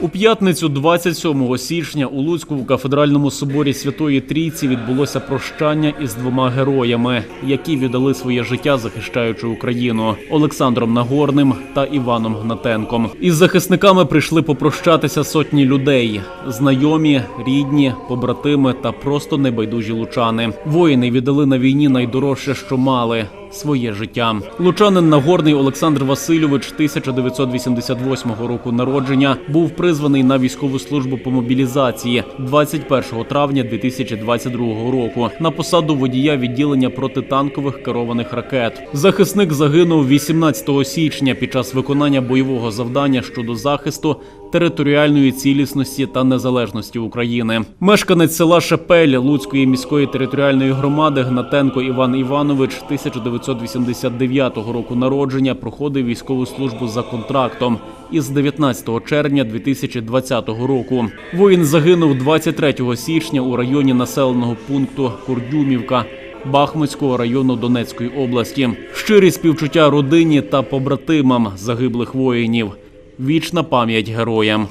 У п'ятницю, 27 січня, у Луцьку в кафедральному соборі Святої Трійці відбулося прощання із двома героями, які віддали своє життя, захищаючи Україну Олександром Нагорним та Іваном Гнатенком. Із захисниками прийшли попрощатися сотні людей: знайомі, рідні, побратими та просто небайдужі лучани. Воїни віддали на війні найдорожче, що мали. Своє життя лучанин Нагорний Олександр Васильович 1988 року народження був призваний на військову службу по мобілізації 21 травня 2022 року на посаду водія відділення протитанкових керованих ракет. Захисник загинув 18 січня під час виконання бойового завдання щодо захисту територіальної цілісності та незалежності України. Мешканець села Шепель Луцької міської територіальної громади Гнатенко Іван Іванович 1989 року народження проходив військову службу за контрактом із 19 червня 2020 року. Воїн загинув 23 січня у районі населеного пункту Курдюмівка. Бахмутського району Донецької області щирі співчуття родині та побратимам загиблих воїнів. Вічна пам'ять героям.